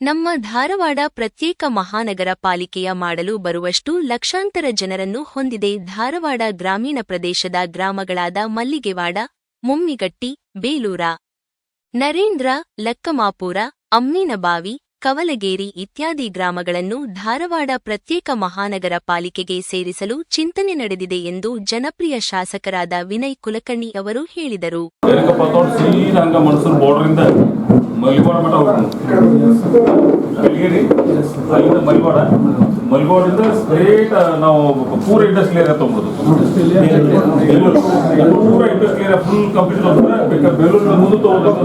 ನಮ್ಮ ಧಾರವಾಡ ಪ್ರತ್ಯೇಕ ಮಹಾನಗರ ಪಾಲಿಕೆಯ ಮಾಡಲು ಬರುವಷ್ಟು ಲಕ್ಷಾಂತರ ಜನರನ್ನು ಹೊಂದಿದೆ ಧಾರವಾಡ ಗ್ರಾಮೀಣ ಪ್ರದೇಶದ ಗ್ರಾಮಗಳಾದ ಮಲ್ಲಿಗೆವಾಡ, ಮುಮ್ಮಿಗಟ್ಟಿ, ಬೇಲೂರ, ನರೇಂದ್ರ, ಲಕ್ಕಮಾಪುರ, ಅಮ್ಮಿನಬಾವಿ, ಕವಲಗೇರಿ ಇತ್ಯಾದಿ ಗ್ರಾಮಗಳನ್ನು ಧಾರವಾಡ ಪ್ರತ್ಯೇಕ ಮಹಾನಗರ ಪಾಲಿಕೆಗೆ ಸೇರಿಸಲು ಚಿಂತನೆ ನಡೆದಿದೆ ಎಂದು ಜನಪ್ರಿಯ ಶಾಸಕರಾದ ವಿನಯ್ ಕುಲಕರ್ಣಿ ಅವರು ಹೇಳಿದರು. ಮಲಿಗೋಡ ಮಠ ಕಲಿಗಿರಿ ಅಲ್ಲಿಂದ ಮಲಿಗೋಡ ಮಲಿಗೋಡಿಂದ ಸ್ಟ್ರೇಟ್ ನಾವು ಪೂರ ಇಂಡಸ್ಟ್ರಿ ಏರಿಯಾ ತೊಗೊಬೋದು. ಪೂರ ಇಂಡಸ್ಟ್ರಿಯಲ್ ಫುಲ್ ಕಂಪ್ಲೀಟ್ ಬೇಕಾದ್ರೆ ಬೆಲೂರು ಮುಂದೆ ತೊಗೊಬೇಕು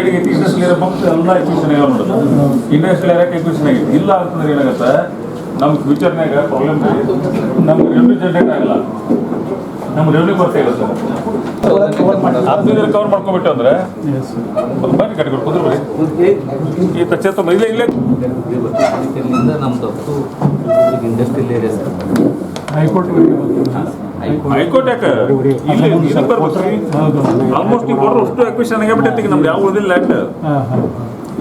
ಏನಿಗೆ ಇಂಡಸ್ಟ್ರಿಯಲ್ ಏರಿಯಾ ಬಂದು ಎಲ್ಲ ಎಕ್ವಿಷನ್ ಆಗ್ಯಾವ ನೋಡೋದು. ಇಂಡಸ್ಟ್ರಿ ಏರಿಯಾಕ್ಕೆ ಎಕ್ವಿಷನ್ ಆಗೈತಿ ಇಲ್ಲ ಅಂತಂದ್ರೆ ಏನಾಗತ್ತೆ ನಮ್ಮ ಫ್ಯೂಚರ್ನಾಗ ಪ್ರಾಬ್ಲಮ್ ನಮ್ಗೆ ರೆವೆನ್ಯೂ ಜನರೇಟ್ ಆಗಲ್ಲ. ನಮ್ಮ ರೆವೆನ್ಯೂ ಬರ್ತಾ ಇಲ್ಲ ಸರ್. ಹದಿನೈದು ಕವರ್ ಮಾಡ್ಕೊಬಿಟ್ಟು ಅಂದ್ರೆ ಬನ್ನಿ ಕಟ್ಕೊಂಡು ಕುಂದ್ರು ಬರ್ರಿ ಈ ತಚ್ಚ ಇಲ್ಲೇ ಇಲ್ಲೇ. ನಮ್ದು ಇಂಡಸ್ಟ್ರಿಯಲ್ ಏರಿಯಾ ಹೈಕೋರ್ಟ್ ಹೈಕೋರ್ಟ್. ಯಾಕೆ? ಇಲ್ಲಿ ಇದಕ್ಕೆ ಬರ್ಬೇಕ್ರಿ ಆಲ್ಮೋಸ್ಟ್ ಈಗ ಬರೋ ಅಷ್ಟು ಅಕ್ವಿಷನ್ ಆಗ್ಬಿಟ್ಟೈತಿ ಈಗ ನಮ್ದು ಯಾವ ಉಳಿದಿಲ್ಲ ಲ್ಯಾಂಡ್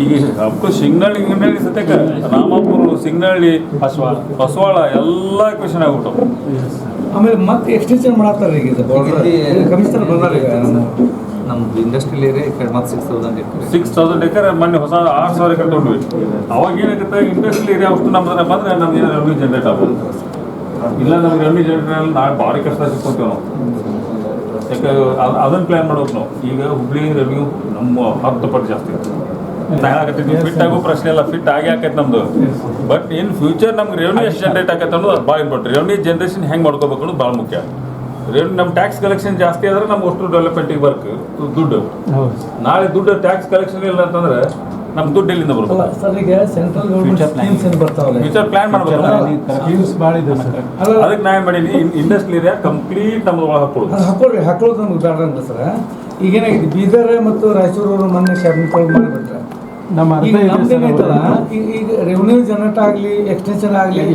ಈಗ ಅಪ್ಪ ಸಿಂಗ್ನಳ್ಳಿ ಗಿಂಗ್ನಳ್ಳಿ ಸತ್ಯಕ ರಾಮಾಪುರ ಸಿಂಗ್ನಳ್ಳಿ ಬಸವಾಳ. ಎಲ್ಲ ಕ್ವಿಷನ್ ಆಗ್ಬಿಟ್ಟು. ಆಮೇಲೆ ಮತ್ತೆ ಎಕ್ಸ್ಟೆನ್ಷನ್ ಮಾಡತ್ತಾರೆ ಈಗ ಕಮಿಷನರ್ ಬಂದಾರ ಈಗ. ನಮ್ದು ಇಂಡಸ್ಟ್ರಿಯಲ್ ಏರಿಯಾ ಈ ಕಡೆ ಮತ್ತೆ six thousand acre. Six thousand acre ಮೊನ್ನೆ ಹೊಸ ಆರು ಸಾವಿರ ಎಕರೆ ತೊಗೊಂಡ್ವಿ. ಅವಾಗ ಏನಾಗುತ್ತೆ ಇಂಡಸ್ಟ್ರಿಯಲ್ ಏರಿಯಾ ಅಷ್ಟು ನಮ್ದು ಬಂದ್ರೆ ನಮ್ಗೆ ಏನೋ ರೆವೆನ್ಯೂ ಜನರೇಟ್ ಆಗುತ್ತೆ ಇಲ್ಲ ನಮ್ಗೆ ರೆವೆನ್ಯೂ ಜನರೇಟ್ ನಾಳೆ ಭಾರಿ ಕಷ್ಟ ಸಿಕ್ಕೊಂತೀವಿ ನಾವು. ಯಾಕೆ ಅದನ್ನು ಪ್ಲ್ಯಾನ್ ಮಾಡೋದು ನಾವು. ಈಗ ಹುಬ್ಳಿ ರೆವೆನ್ಯೂ ನಮ್ಮ ಹತ್ತು ಪಟ್ಟು ಜಾಸ್ತಿ. ಫಿಟ್ ಆಗೋ ಪ್ರಶ್ನೆ ಇಲ್ಲ ಫಿಟ್ ಆಗಿ ಆಕೈತೆ ನಮ್ದು. ಬಟ್ ಇನ್ ಫ್ಯೂಚರ್ ನಮ್ಗೆ ರೆವೆನ್ಯೂ ಎಷ್ಟು ಜನರೇಟ್ ಆಕೈತೆ ಅನ್ನೋದು ಅದು ಭಾಳ ಇಂಪಾರ್ಟೆಂಟ್ ರೆವೆನ್ಯೂ ಜನರೇಷನ್ ಹೆಂಗೆ ಮಾಡ್ಕೋಬೇಕು ಅನ್ನೋದು ಭಾಳ ಮುಖ್ಯ. ರೆವೆನ್ಯೂ ನಮ್ಮ ಟ್ಯಾಕ್ಸ್ ಕಲೆಕ್ಷನ್ ಜಾಸ್ತಿ ಆದ್ರೆ ನಮ್ಗೆ ಅಷ್ಟು ಡೆವಲಪ್ಮೆಂಟಿಗೆ ವರ್ಕ್ ದುಡ್ಡು. ನಾಳೆ ದುಡ್ಡು ಟ್ಯಾಕ್ಸ್ ಕಲೆಕ್ಷನ್ ಇಲ್ಲ ಅಂತಂದ್ರೆ ನಮ್ಮ ದುಡ್ಡು ಎಲ್ಲಿಂದ ಬರುತ್ತೆ ಸರ್ ಈಗ ಸೆಂಟ್ರಲ್ ಗೌರ್ಮೆಂಟ್ ಸ್ಕೀಮ್ಸ್ ಏನು ಬರ್ತಾವಲ್ಲ ಫ್ಯೂಚರ್ ಪ್ಲಾನ್ ಮಾಡಬೇಕು. ಸ್ಕೀಮ್ಸ್ ಭಾಳ ಇದೆ ಸರ್. ಅದಕ್ಕೆ ನಾ ಏನ್ ಮಾಡೀನಿ ಇಂಡಸ್ಟ್ರಿ ಏರಿಯಾ ಕಂಪ್ಲೀಟ್ ನಮ್ಮ ಒಳಗೆ ಹಾಕೊಳ್ಳೋದು ಹಾಕೊಳ್ಳಿ ಹಾಕೊಳ್ಳೋದು ನಮ್ಗೆ ಬೇಡ ಅಂತ ಸರ್. ಈಗೇನಾಗಿದೆ ಬೀದರ್ ಮತ್ತು ರಾಯಚೂರು ಮೊನ್ನೆ ಶಾಪಿಂಗ್ ಮಾಡಿಬಿಟ್ರೆ ನಮ್ಮ ಈಗ ನಮ್ದೇನೈತಲ್ಲ ಈಗ ಈಗ ರೆವಿನ್ಯೂ ಜನರೇಟ್ ಆಗಲಿ ಎಕ್ಸ್ಟೆನ್ಷನ್ ಆಗಲಿ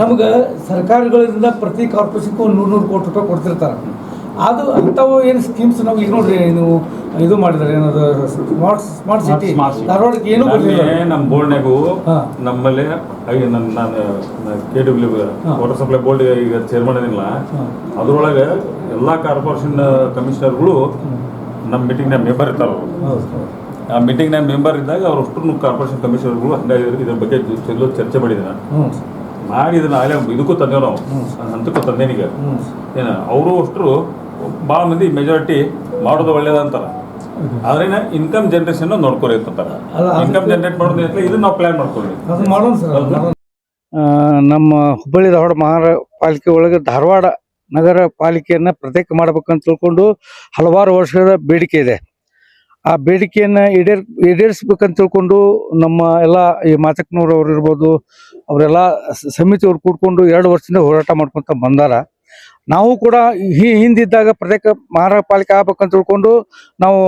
ನಮ್ಗೆ ಸರ್ಕಾರಗಳಿಂದ ಪ್ರತಿ ಕಾರ್ಪೊರೇಷನ್ಗೂ ಒಂದು ನೂರು ನೂರು ಕೋಟಿ ರೂಪಾಯಿ ಕೊಡ್ತಿರ್ತಾರೆ. ಅದು ಅಂಥವು ಏನು ಸ್ಕೀಮ್ಸ್ ನಾವು ಈಗ ನೋಡ್ರಿ ನೀವು ಇದು ಮಾಡಿದ್ರೆ ಏನದು ಸ್ಮಾರ್ಟ್ ಸ್ಮಾರ್ಟ್ ಸಿಟಿ. ಧಾರವಾಡಕ್ಕೆ ಏನು ನಮ್ಮ ಬೋರ್ಡ್ನಾಗೂ. ನಮ್ಮಲ್ಲಿ ನನ್ನ ನಾನು K W water supply board ಈಗ ಚೇರ್ಮನ್ ಏನಿಲ್ಲ ಅದರೊಳಗೆ ಅದ್ರೊಳಗೆ ಎಲ್ಲ ಕಾರ್ಪೊರೇಷನ್ ಕಮಿಷನರ್ಗಳು ನಮ್ಮ ಮೀಟಿಂಗ್ನಾಗ ಮೆಂಬರ್ ಇರ್ತಾರ ಅವ್ರು. ಮೀಟಿಂಗ್ ನಾನು ಆ ಮೆಂಬರ್ ಇದ್ದಾಗ ಅವ್ರು ಅಷ್ಟು ಕಾರ್ಪೊರೇಷನ್ ಕಮಿಷನರ್ಗಳು ಹಂಗಾಗಿ ಇದ್ರ ಬಗ್ಗೆ ಚೆಲ್ಲೋ ಚರ್ಚೆ ಮಾಡಿದ್ದೀನಿ ನಾನು ಮಾಡಿ ಇದನ್ನ ಆಗಲೇ ಇದಕ್ಕೂ ತಂದೇವು ನಾವು. ಹಂತಕ್ಕೂ ತಂದೇನೀಗ ಏನು ಏನ ಅವರು ಅಷ್ಟರು ಭಾಳ ಮಂದಿ ಮೆಜಾರಿಟಿ ಮಾಡೋದು ಒಳ್ಳೇದಂತಾರೆ ಆದ್ರೆ ಇನ್ಕಮ್ ಜನರೇಷನ್ ನೋಡ್ಕೊರಿ ಅಂತಾರೆ. ಇನ್ಕಮ್ ಜನರೇಟ್ ಮಾಡೋದು ಇದನ್ನ ನಾವು ಪ್ಲಾನ್ ಮಾಡ್ಕೊಳ್ಳಿ ಸರ್ ಆ, ನಮ್ಮ ಹುಬ್ಬಳ್ಳಿ ಧಾರವಾಡ ಮಹಾರ ಪಾಲಿಕೆ ಒಳಗೆ ಧಾರವಾಡ ನಗರ ಪಾಲಿಕೆಯನ್ನ ಪ್ರತ್ಯೇಕ ಮಾಡ್ಬೇಕಂತ ತಿಳ್ಕೊಂಡು ಹಲವಾರು ವರ್ಷದ ಬೇಡಿಕೆ ಇದೆ. ಆ ಬೇಡಿಕೆಯನ್ನ ಈಡೇರ್, ಈಡೇರಿಸ್ಬೇಕಂತ ತಿಳ್ಕೊಂಡು ನಮ್ಮ ಎಲ್ಲ ಈ ಮಾಚಕ್ನವ್ರು ಅವ್ರು ಇರ್ಬೋದು, ಅವರೆಲ್ಲ ಸಮಿತಿಯವ್ರು ಕೂಡ್ಕೊಂಡು ಎರಡು ವರ್ಷದಿಂದ ಹೋರಾಟ ಮಾಡ್ಕೊಂತ ಬಂದಾರ. ನಾವು ಕೂಡ ಈ ಹಿಂದಿದ್ದಾಗ ಪ್ರತ್ಯೇಕ ಮಹಾನಗರ ಪಾಲಿಕೆ ಆಗ್ಬೇಕಂತ ತಿಳ್ಕೊಂಡು ನಾವು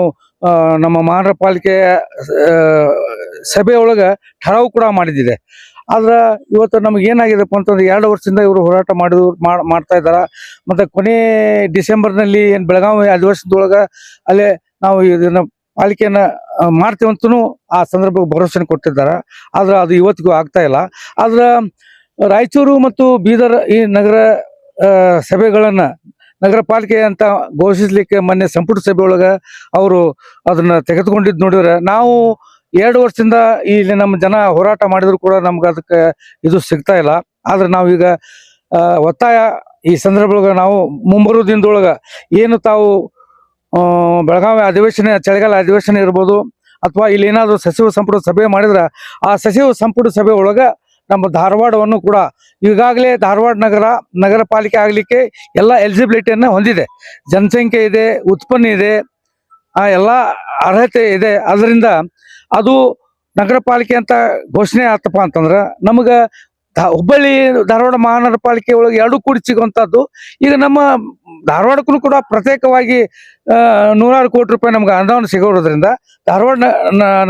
ನಮ್ಮ ಮಹಾನಗರ ಪಾಲಿಕೆ ಸಭೆಯೊಳಗೆ ಠರಾವು ಕೂಡ ಮಾಡಿದ್ದಿದೆ ಆದ್ರೆ ಇವತ್ತು ನಮ್ಗೆ ಏನಾಗಿದೆಪ್ಪ ಅಂತಂದ್ರೆ ಎರಡು ವರ್ಷದಿಂದ ಇವರು ಹೋರಾಟ ಮಾಡಿದ್ರು ಮಾಡ್- ಮಾಡ್ತಾ ಇದ್ದಾರ. ಮತ್ತೆ ಕೊನೆ ಡಿಸೆಂಬರ್ನಲ್ಲಿ ಏನು ಬೆಳಗಾವಿ ಅಧಿವೇಶನದೊಳಗೆ ಅಲ್ಲೇ ನಾವು ಇದನ್ನ ಪಾಲಿಕೆಯನ್ನ ಮಾಡ್ತೇವಂತೂ ಆ ಸಂದರ್ಭ ಭರವಸೆ ಕೊಟ್ಟಿದ್ದಾರೆ. ಆದ್ರೆ ಅದು ಇವತ್ತಿಗೂ ಆಗ್ತಾ ಇಲ್ಲ. ಆದ್ರೆ ರಾಯಚೂರು ಮತ್ತು ಬೀದರ್ ಈ ನಗರ ಸಭೆಗಳನ್ನ ನಗರ ಪಾಲಿಕೆ ಅಂತ ಘೋಷಿಸ್ಲಿಕ್ಕೆ ಮೊನ್ನೆ ಸಂಪುಟ ಸಭೆ ಒಳಗೆ ಅವರು ಅದನ್ನ ತೆಗೆದುಕೊಂಡಿದ್ದು ನೋಡಿದ್ರೆ ನಾವು ಎರಡು ವರ್ಷದಿಂದ ಇಲ್ಲಿ ನಮ್ಮ ಜನ ಹೋರಾಟ ಮಾಡಿದ್ರು ಕೂಡ ನಮ್ಗೆ ಅದಕ್ಕೆ ಇದು ಸಿಗ್ತಾ ಇಲ್ಲ. ಆದ್ರೆ ನಾವೀಗ ಒತ್ತಾಯ ಈ ಸಂದರ್ಭದೊಳಗೆ ನಾವು ಮುಂಬರುವ ದಿನದೊಳಗೆ ಏನು ತಾವು ಬೆಳಗಾವಿ ಅಧಿವೇಶನ, ಚಳಿಗಾಲ ಅಧಿವೇಶನ ಇರ್ಬೋದು, ಅಥವಾ ಇಲ್ಲಿ ಏನಾದರೂ ಸಚಿವ ಸಂಪುಟ ಸಭೆ ಮಾಡಿದ್ರೆ, ಆ ಸಚಿವ ಸಂಪುಟ ಸಭೆ ಒಳಗೆ ನಮ್ಮ ಧಾರವಾಡವನ್ನು ಕೂಡ ಈಗಾಗಲೇ ಧಾರವಾಡ ನಗರ ನಗರ ಪಾಲಿಕೆ ಆಗಲಿಕ್ಕೆ ಎಲ್ಲ ಎಲಿಜಿಬಿಲಿಟಿಯನ್ನು ಹೊಂದಿದೆ. ಜನಸಂಖ್ಯೆ ಇದೆ, ಉತ್ಪನ್ನ ಇದೆ, ಆ ಎಲ್ಲ ಅರ್ಹತೆ ಇದೆ. ಅದರಿಂದ ಅದು ನಗರ ಪಾಲಿಕೆ ಅಂತ ಘೋಷಣೆ ಆತಪ್ಪ ಅಂತಂದ್ರೆ, ನಮಗೆ ಹುಬ್ಬಳ್ಳಿ ಧಾರವಾಡ ಮಹಾನಗರ ಪಾಲಿಕೆ ಒಳಗೆ ಎರಡು ಕೂಡಿ ಸಿಗುವಂಥದ್ದು ಈಗ ನಮ್ಮ ಧಾರವಾಡಕ್ಕೂ ಕೂಡ ಪ್ರತ್ಯೇಕವಾಗಿ ನೂರಾರು ಕೋಟಿ ರೂಪಾಯಿ ನಮ್ಗೆ ಅನುದಾನ ಸಿಗೋದ್ರಿಂದ ಧಾರವಾಡ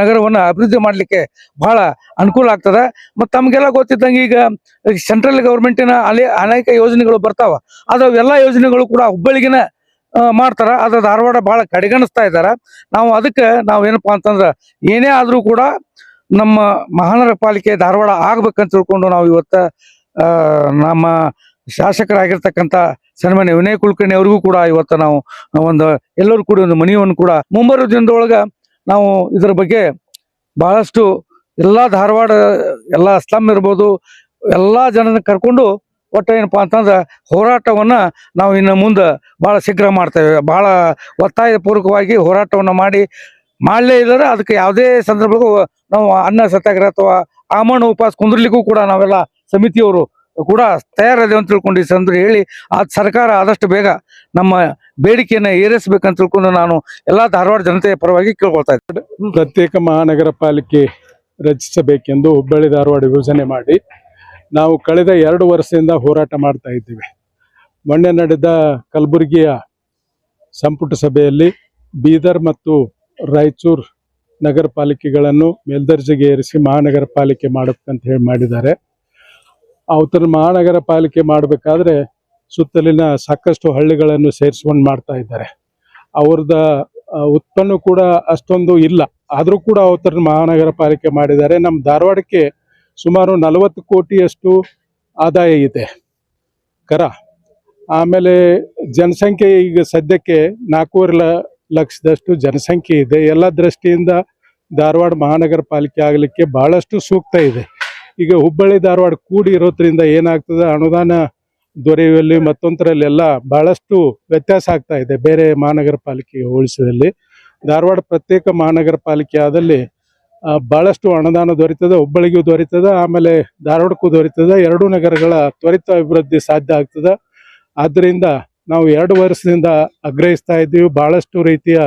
ನಗರವನ್ನು ಅಭಿವೃದ್ಧಿ ಮಾಡಲಿಕ್ಕೆ ಬಹಳ ಅನುಕೂಲ ಆಗ್ತದೆ. ಮತ್ತು ತಮಗೆಲ್ಲ ಗೊತ್ತಿದ್ದಂಗೆ ಈಗ ಸೆಂಟ್ರಲ್ ಗೌರ್ಮೆಂಟಿನ ಅಲೆ, ಅನೇಕ ಯೋಜನೆಗಳು ಬರ್ತಾವ. ಅದು ಎಲ್ಲಾ ಯೋಜನೆಗಳು ಕೂಡ ಹುಬ್ಬಳ್ಳಿಗಿನ ಮಾಡ್ತಾರ. ಅದ ಧಾರವಾಡ ಬಹಳ ಕಡೆಗಣಿಸ್ತಾ ಇದ್ದಾರೆ ನಾವು ಅದಕ್ಕೆ ನಾವು ಏನಪ್ಪಾ ಅಂತಂದ್ರ ಏನೇ ಆದರೂ ಕೂಡ ನಮ್ಮ ಮಹಾನಗರ ಪಾಲಿಕೆ ಧಾರವಾಡ ಆಗ್ಬೇಕಂತ ತಿಳ್ಕೊಂಡು ನಾವು ಇವತ್ತ ನಮ್ಮ ಶಾಸಕರಾಗಿರ್ತಕ್ಕಂಥ ಸನ್ಮಾನ್ಯ ವಿನಯ್ ಕುಲಕರ್ಣಿ ಅವ್ರಿಗೂ ಕೂಡ ಇವತ್ತ ನಾವು ಒಂದು, ಎಲ್ಲರೂ ಕೂಡ ಒಂದು ಮನೆಯವನ್ನು ಕೂಡ ಮುಂಬರುವ ದಿನದೊಳಗ ನಾವು ಇದರ ಬಗ್ಗೆ ಬಹಳಷ್ಟು ಎಲ್ಲಾ ಧಾರವಾಡ, ಎಲ್ಲಾ ಸ್ಲಮ್ ಇರ್ಬೋದು, ಎಲ್ಲಾ ಜನನ ಕರ್ಕೊಂಡು ಒಟ್ಟ ಏನಪ್ಪ ಅಂತಂದ್ರ ಹೋರಾಟವನ್ನ ನಾವು ಇನ್ನು ಮುಂದೆ ಬಹಳ ಶೀಘ್ರ ಮಾಡ್ತೇವೆ. ಬಹಳ ಒತ್ತಾಯ ಪೂರ್ವಕವಾಗಿ ಹೋರಾಟವನ್ನ ಮಾಡಿ, ಮಾಡಲೇ ಇಲ್ಲದ್ರೆ ಅದಕ್ಕೆ ಯಾವುದೇ ಸಂದರ್ಭಕ್ಕೂ ನಾವು ಅನ್ನ ಸತ್ಯಾಗ್ರಹ ಅಥವಾ ಆಮರಣ ಉಪವಾಸ ಕುಂದ್ರಲಿಕ್ಕೂ ಕೂಡ ನಾವೆಲ್ಲ ಸಮಿತಿಯವರು ಕೂಡ ತಯಾರಿದೆ ಅಂತ ತಿಳ್ಕೊಂಡು ಈ ಸಂದರ್ಭ ಹೇಳಿ, ಆ ಸರ್ಕಾರ ಆದಷ್ಟು ಬೇಗ ನಮ್ಮ ಬೇಡಿಕೆಯನ್ನ ಏರಿಸಬೇಕಂತ ತಿಳ್ಕೊಂಡು ನಾನು ಎಲ್ಲಾ ಧಾರವಾಡ ಜನತೆಯ ಪರವಾಗಿ ಕೇಳ್ಕೊಳ್ತಾ ಇದ್ದೇನೆ. ಪ್ರತ್ಯೇಕ ಮಹಾನಗರ ಪಾಲಿಕೆ ರಚಿಸಬೇಕೆಂದು ಹುಬ್ಬಳ್ಳಿ ಧಾರವಾಡ ಯೋಜನೆ ಮಾಡಿ ನಾವು ಕಳೆದ ಎರಡು ವರ್ಷದಿಂದ ಹೋರಾಟ ಮಾಡ್ತಾ ಇದ್ದೇವೆ. ಮೊನ್ನೆ ನಡೆದ ಕಲಬುರಗಿಯ ಸಂಪುಟ ಸಭೆಯಲ್ಲಿ ಬೀದರ್ ಮತ್ತು ರಾಯಚೂರು ನಗರ ಪಾಲಿಕೆಗಳನ್ನು ಮೇಲ್ದರ್ಜೆಗೆ ಏರಿಸಿ ಮಹಾನಗರ ಪಾಲಿಕೆ ಮಾಡಬೇಕಂತ ಹೇಳಿ ಮಾಡಿದ್ದಾರೆ. ಅವತರ ಮಹಾನಗರ ಪಾಲಿಕೆ ಮಾಡಬೇಕಾದ್ರೆ ಸುತ್ತಲಿನ ಸಾಕಷ್ಟು ಹಳ್ಳಿಗಳನ್ನು ಸೇರಿಸ್ಕೊಂಡು ಮಾಡ್ತಾ ಇದ್ದಾರೆ. ಅವ್ರದ ಉತ್ಪನ್ನ ಕೂಡ ಅಷ್ಟೊಂದು ಇಲ್ಲ. ಆದರೂ ಕೂಡ ಅವತರ ಮಹಾನಗರ ಪಾಲಿಕೆ ಮಾಡಿದ್ದಾರೆ. ನಮ್ಮ ಧಾರವಾಡಕ್ಕೆ ಸುಮಾರು ನಲವತ್ತು ಕೋಟಿಯಷ್ಟು ಆದಾಯ ಇದೆ. ಕರ? ಆಮೇಲೆ ಜನಸಂಖ್ಯೆ ಈಗ ಸದ್ಯಕ್ಕೆ ನಾಲ್ಕೂವರೆ ಲಕ್ಷದಷ್ಟು ಜನಸಂಖ್ಯೆ ಇದೆ. ಎಲ್ಲ ದೃಷ್ಟಿಯಿಂದ ಧಾರವಾಡ ಮಹಾನಗರ ಪಾಲಿಕೆ ಆಗಲಿಕ್ಕೆ ಬಹಳಷ್ಟು ಸೂಕ್ತ ಇದೆ. ಈಗ ಹುಬ್ಬಳ್ಳಿ ಧಾರವಾಡ ಕೂಡಿ ಇರೋದ್ರಿಂದ ಏನಾಗ್ತದೆ? ಅನುದಾನ ದೊರೆಯುವಲ್ಲಿ ಮತ್ತೊಂದರಲ್ಲೆಲ್ಲ ಬಹಳಷ್ಟು ವ್ಯತ್ಯಾಸ ಆಗ್ತಾ ಇದೆ ಬೇರೆ ಮಹಾನಗರ ಪಾಲಿಕೆಗೆ ಹೋಲಿಸಿದಲ್ಲಿ. ಧಾರವಾಡ ಪ್ರತ್ಯೇಕ ಮಹಾನಗರ ಪಾಲಿಕೆ ಆದಲ್ಲಿ ಆ, ಬಹಳಷ್ಟು ಅನುದಾನ ದೊರೀತದೆ ಹುಬ್ಬಳ್ಳಿಗೂ ದೊರೀತದೆ ಆಮೇಲೆ ಧಾರವಾಡಕ್ಕೂ ದೊರೀತದೆ ಎರಡೂ ನಗರಗಳ ತ್ವರಿತ ಅಭಿವೃದ್ಧಿ ಸಾಧ್ಯ ಆಗ್ತದೆ. ಆದ್ದರಿಂದ ನಾವು ಎರಡು ವರ್ಷದಿಂದ ಆಗ್ರಹಿಸ್ತಾ ಇದ್ದೀವಿ ಬಹಳಷ್ಟು ರೀತಿಯ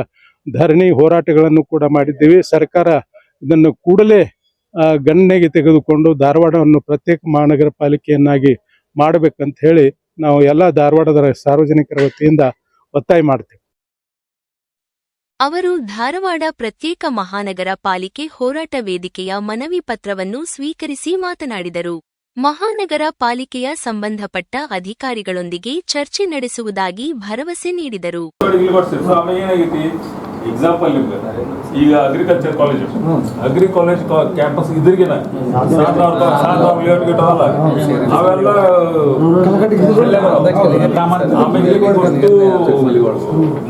ಧರಣಿ ಹೋರಾಟಗಳನ್ನು ಕೂಡ ಮಾಡಿದ್ದೀವಿ. ಸರ್ಕಾರ ಇದನ್ನು ಕೂಡಲೇ ಗಣನೆಗೆ ತೆಗೆದುಕೊಂಡು ಧಾರವಾಡವನ್ನು ಪ್ರತ್ಯೇಕ ಮಹಾನಗರ ಪಾಲಿಕೆಯನ್ನಾಗಿ ಮಾಡಬೇಕಂತ ಹೇಳಿ ನಾವು ಎಲ್ಲ ಧಾರವಾಡದ ಸಾರ್ವಜನಿಕರ ವತಿಯಿಂದ ಒತ್ತಾಯ ಮಾಡ್ತೇವೆ. ಅವರು ಧಾರವಾಡ ಪ್ರತ್ಯೇಕ ಮಹಾನಗರ ಪಾಲಿಕೆ ಹೋರಾಟ ವೇದಿಕೆಯ ಮನವಿ ಪತ್ರವನ್ನು ಸ್ವೀಕರಿಸಿ ಮಾತನಾಡಿದರು. ಮಹಾನಗರ ಪಾಲಿಕೆಯ ಸಂಬಂಧಪಟ್ಟ ಅಧಿಕಾರಿಗಳೊಂದಿಗೆ ಚರ್ಚೆ ನಡೆಸುವುದಾಗಿ ಭರವಸೆ ನೀಡಿದರು. ಎಕ್ಸಾಂಪಲ್ ನಿಮ್ಗೆ ಈಗ agriculture college agri college campus ಇದ್ರಿಗೆ ಅವೆಲ್ಲ,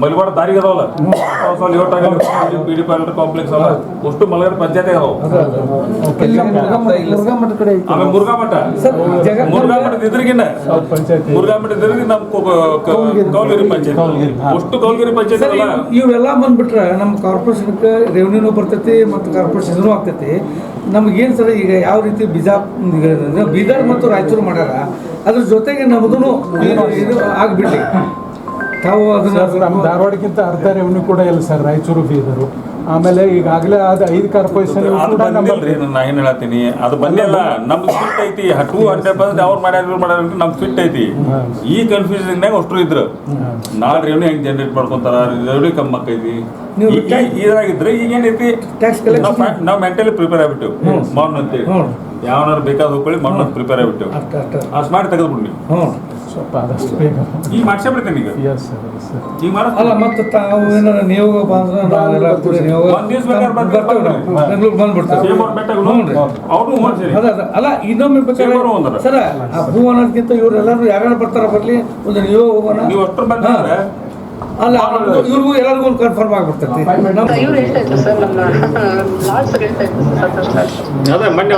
ಮಲಿವಾಡ ದಾರಿಗೆ ಅದಾವಲ್ಲ? ಪಿ ಡಿ ಪಾರ್ಲರ್ ಕಾಂಪ್ಲೆಕ್ಸ್ ಅಲ್ಲ. ಅಷ್ಟು ಮಲಗಡ ಪಂಚಾಯತ್ ಅದಾವ. ಆಮೇಲೆ ಮುರುಘಾ ಮಠ. ಮುರುಘಾ ಮಠದ ಇದ್ರಿಗಿನ ಮುರುಘಾ ಮಠ ಇದ್ರಿಗೆ ನಮ್ಮ ಕೌಲ್ಗಿರಿ ಪಂಚಾಯತ್. ಅಷ್ಟು ಕೌಲ್ಗಿರಿ ಪಂಚಾಯತ್ ಇವೆಲ್ಲ ಅಲ್ಲ ಇವೆಲ್ಲ ನಮ್ಮ ಕಾರ್ಪೊರೇಷನ್ಗೆ ರೆವೆನ್ಯೂನು ಬರ್ತೈತಿ ಮತ್ತು ಕಾರ್ಪೊರೇಷನ್ ಆಗ್ತೈತಿ. ನಮಗೇನು ಸರ್ ಈಗ ಯಾವ ರೀತಿ ಬಿಜಾ ಬೀದರ್ ಮತ್ತು ರಾಯಚೂರು ಮಾಡ್ಯಾರ, ಅದ್ರ ಜೊತೆಗೆ ನಮ್ದು ಇದು ಆಗ್ಬಿಡ್ಲಿ ತಾವು ಸರ್ ನಮ್ಮ ಧಾರವಾಡಕ್ಕಿಂತ ಅರ್ಧ ರೆವೆನ್ಯೂ ಕೂಡ ಇಲ್ಲ ಸರ್ ರಾಯಚೂರು ಬೀದರು. ಆಮೇಲೆ ಈಗಾಗಲೇ ಆದ ಐದು ಕಾರ್ಪೊರೇಷನ್ ಅದು ಕೂಡ ನಮ್ಮ ಬಂದಿಲ್ರಿ ನಾ ಏನ್ ಹೇಳತ್ತೀನಿ ಅದು ಬಂದಿಲ್ಲ ನಮ್ದು ಫಿಟ್ ಐತಿ ಟೂ ಹಂಡ್ರೆಡ್ ಪರ್ಸೆಂಟ್ ಅವ್ರು ಮಾಡ್ಯಾರ ಇವ್ರು ಮಾಡ್ಯಾರ ನಮ್ಗೆ ಫಿಟ್ ಐತಿ. ಈ ಕನ್ಫ್ಯೂಷನ್ಯಾಗ ಅಷ್ಟು ಇದ್ರು. ನಾಳೆ ರೆವೆನ್ಯೂ ಹೆಂಗ್ ಜನರೇಟ್ ಮಾಡ್ಕೊಂತಾರ ರೆವೆನ್ಯೂ ಕಮ್ಮಿ ಆಕೈತಿ. ಇದ್ರಾಗಿದ್ರೆ ಈಗ ಏನೈತಿ? ನಾವು ಮೆಂಟಲಿ ಪ್ರಿಪೇರ್ ಆಗ್ಬಿಟ್ಟೆವು. ಮೌನ್ ಅಂತೇಳಿ. ಯಾವನಾರು ಬೇಕಾದ ಹೋಗ್ಕೊಳ್ಳಿ ಮಣ್ಣು ಪ್ರಿಪೇರ್ ಆಗ್ಬಿಟ್ಟೆವು. ಆಸ್ ಅಷ್ಟ ಮಾಡಿ ತೆಗೆದ್ಬಿಡ್ಲಿ. ಸ್ವಲ್ಪ ಆದಷ್ಟು ಬೇಗ. ಈಗ ಎಸ್ ಸರ್ ಎಸ್ ಸರ್ ಈಗ ಮಾಡಿಸ್ ಅಲ್ಲ ಮತ್ತೆ ತಾವು ಏನಾರ ನಿಯೋಗ ಬಂದ್ರೆ ನಾವೆಲ್ಲ ಕೂಡಿ ನಿಯೋಗ ಒಂದ್ ದಿವ್ಸ ಬೇಕಾದ್ರೆ ಬರ್ತೀವಿ. ಬರ್ತೇವೆ ನಾವು. ಬೆಂಗ್ಳೂರ್ ಬಂದ್ಬಿಡ್ತೇವೆ. ಸೇಮ್ ಅವ್ರ ಬೆಟ್ಟ ಹ್ಞೂ ರೀ. ಅವ್ರು ಹೋಗ್ತೀರಿ ಅದ ಅದ. ಅಲ್ಲ ಇನ್ನೊಮ್ಮೆ ಹೋಗೋಣ. ಸರ ಆ ಹೂ ಅನ್ನೋದಕ್ಕಿಂತ ಇವ್ರೆಲ್ಲರೂ ಯಾರ್ಯಾರು ಬರ್ತಾರ ಬರ್ಲಿ ಒಂದು ನಿಯೋಗ ಹೋಗೋಣ. ನೀವು ಅಷ್ಟ್ರ ಬಂದ್ರೆ ಅಲ್ಲ ಇವ್ರಿಗೂ ಎಲ್ಲರಿಗೂ ಒಂದು ಕನ್ಫರ್ಮ್ ಆಗ್ಬಿಡ್ತೈತಿ. ಅದೇ ಮೊನ್ನೆ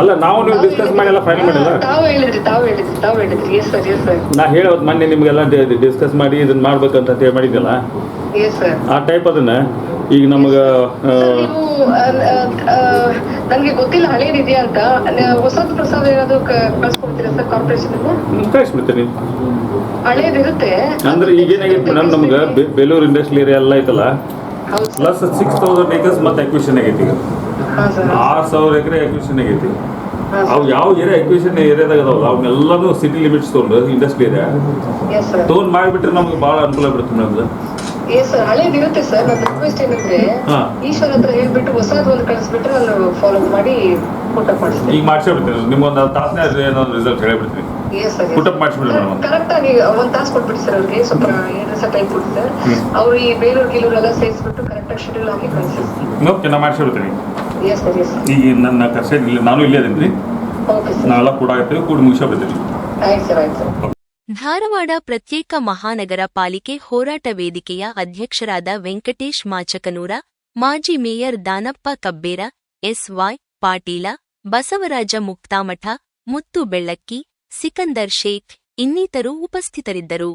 ಅಲ್ಲ ನಾವು ನೀವು ಡಿಸ್ಕಸ್ ಮಾಡಿ ಎಲ್ಲ ಫೈನಲ್ ಮಾಡಿಲ್ಲ? ತಾವು ಹೇಳಿದ್ರಿ ತಾವು ಹೇಳಿದ್ರಿ ತಾವು ಹೇಳಿದ್ರಿ. ಎಸ್ ಸರ್ ಎಸ್ ನಾ ಹೇಳೋದು ಮೊನ್ನೆ ನಿಮ್ಗೆಲ್ಲ ಡಿಸ್ಕಸ್ ಮಾಡಿ ಇದನ್ನ ಮಾಡ್ಬೇಕಂತ ಹೇಳಿ ಮಾಡಿದ್ದಲ್ಲ ಎಸ್ ಸರ್ ಆ ಟೈಪ್ ಅದನ್ನ? ಈಗ ನಮಗ ನನಗೆ ಗೊತ್ತಿಲ್ಲ ಹಳೇದಿದೆಯಾ ಅಂತ. ಹೊಸದು ಪ್ರಸಾದ ಏನಾದ್ರು ಕಳ್ಸ್ಕೊಡ್ತೀರಾ ಸರ್ ಕಾರ್ಪೊರೇಷನ್ ಕಳಿಸ್ಬಿಡ್ತೀನಿ. ಹಳೇದಿರುತ್ತೆ. ಅಂದ್ರೆ ಈಗ ಏನಾಗೈತೆ ಮೇಡಮ್ ನಮ್ಗೆ ಬೇಲೂರು ಇಂಡಸ್ಟ್ರಿಯಲ್ ಏರಿಯಾ ಎಲ್ಲ ಐತಲ್ಲ? ಪ್ಲಸ್ ಸಿಕ್ಸ್ ತೌಸಂಡ್ ಏಕರ್ಸ್ ಮತ್ತೆ ಅಕ್ವಿಷನ್ ಆಗೈತಿ ಈಗ. ಆರು ಸಾವಿರ ಎಕರೆ ಅಕ್ವಿಷನ್ ಆಗೈತಿ. ಅವು ಯಾವ ಏರಿಯಾ ಅಕ್ವಿಷನ್ ಏರಿಯಾದಾಗ ಅದಾವಲ್ಲ ಅವನ್ನೆಲ್ಲನೂ ಸಿಟಿ ಲಿಮಿಟ್ಸ್ ತೊಗೊಂಡು ಇಂಡಸ್ಟ್ರಿ ಏರಿಯಾ ತೊಗೊಂಡು ಮಾಡಿಬಿಟ್ರೆ ನಮ್ಗೆ ಭಾಳ ಅನುಕೂಲ ಬಿಡುತ್ತೆ ನಮ್ದು. ಎಸ್ ಸರ್ ಹಳೇದಿರುತ್ತೆ ಸರ್ ನನ್ನ ರಿಕ್ವೆಸ್ಟ್ ಏನಂದ್ರೆ ಹಾ. ಈಶ್ವರ್ ಹತ್ರ ಹೇಳ್ಬಿಟ್ಟು ಹೊಸದು ಒಂದು ಕಳಿಸ್ಬಿಟ್ರೆ ನಾನು ಫಾಲೋ ಮಾಡಿ ಫೋಟೋ ಮಾಡಿಸ್ತೀನಿ. ಈಗ ಮಾಡ್ಸಿಬಿಡ್ತೀನಿ. ನಿಮ್ಗೊಂದು ತಾಸನೇ ಏನೋ ರಿಸಲ್ಟ್ ಹೇಳಿಬಿಡ್ತೀನಿ. ಎಸ್ ಸರ್ ಪುಟಪ್ ಮಾಡಿಸ್ಬಿಡಿ ಮೇಡಮ್ ಕರೆಕ್ಟ್ ಆಗಿ ಒಂದ್ ತಾಸ್ ಕೊಟ್ಬಿಡಿ ಸರ್ ಅವ್ರಿಗೆ ಸ್ವಲ್ಪ ಏನ್ ಸರ್ ಟೈಮ್ ಕೊಡಿ ಸರ್. ಹ್ಮ್. ಅವ್ರು ಈ ಬೇಲೂರು ಗೀಲೂರು ಎಲ್ಲ ಸೇರಿಸ್ಬಿಟ್ಟು ಕರೆಕ್ಟ್ ಆಗಿ ಶೆಡ್ಯೂಲ್ ಹಾಕಿ ಕಳಿಸಿ. ಓಕೆ ನಾ ಮಾಡಿಸ್ಬಿಡ್ತೀನಿ. ಎಸ್ ಸರ್ ಎಸ್ ಈಗ ನನ್ನ ಕರ್ಸೈಡ್ ಇಲ್ಲ ನಾನು ಇಲ್ಲೇ ಅದೀನಿ ರೀ ಓಕೆ ಸರ್ ನಾವೆಲ್ಲ ಕೂಡ ಆಗ್ತೀವಿ ಕೂಡ ಮುಗಿಸ್ಬಿಡ್ತೀನಿ ಆಯ್ತು ಸರ್ ಆಯ್ತು ಸರ್. ಧಾರವಾಡ ಪ್ರತ್ಯೇಕ ಮಹಾನಗರ ಪಾಲಿಕೆ ಹೋರಾಟ ವೇದಿಕೆಯ ಅಧ್ಯಕ್ಷರಾದ ವೆಂಕಟೇಶ್ ಮಾಚಕನೂರ, ಮಾಜಿ mayor Danappa Kabbera, S Y Patil, Basavaraj Muktamath, Muttu Bellakki, Sikandar Shaikh ಇನ್ನಿತರು ಉಪಸ್ಥಿತರಿದ್ದರು.